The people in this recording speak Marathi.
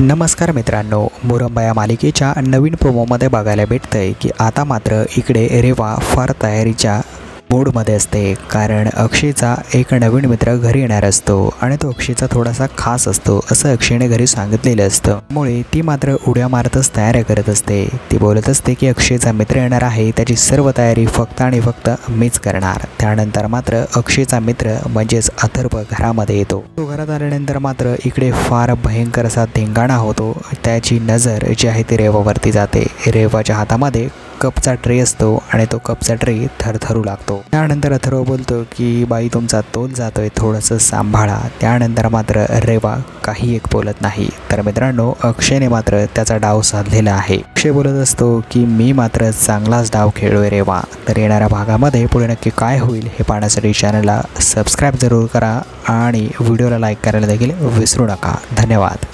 नमस्कार मित्रांनो मोरंबा या मालिकेच्या नवीन प्रोमोमध्ये बघायला भेटतंय की आता मात्र इकडे रेवा फार तयारीच्या मूडमध्ये असते. कारण अक्षयचा एक नवीन मित्र घरी येणार असतो आणि तो अक्षयचा थोडासा खास असतो असं अक्षयने घरी सांगितलेलं असतं. त्यामुळे ती मात्र उड्या मारतच तयाऱ्या करत असते. ती बोलत असते की अक्षयचा मित्र येणार आहे त्याची सर्व तयारी फक्त आणि फक्त मीच करणार. त्यानंतर मात्र अक्षयचा मित्र म्हणजेच अथर्व घरामध्ये येतो. तो घरात आल्यानंतर मात्र इकडे फार भयंकर असा धिंगाणा होतो. त्याची नजर जी आहे ती रेवावरती जाते. रेवाच्या हातामध्ये कपचा ट्रे असतो आणि तो कपचा ट्रे थरथरू लागतो. त्यानंतर अथर्व बोलतो की बाई तुमचा तोल जातोय थोडंसं सांभाळा. त्यानंतर मात्र रेवा काही एक बोलत नाही. तर मित्रांनो अक्षयने मात्र त्याचा डाव साधलेला आहे. अक्षय बोलत असतो की मी मात्र चांगलाच डाव खेळलोय रेवा. तर येणाऱ्या भागामध्ये पुढे नक्की काय होईल हे पाहण्यासाठी चॅनलला सबस्क्राईब जरूर करा आणि व्हिडिओला लाईक करायला देखील विसरू नका. धन्यवाद.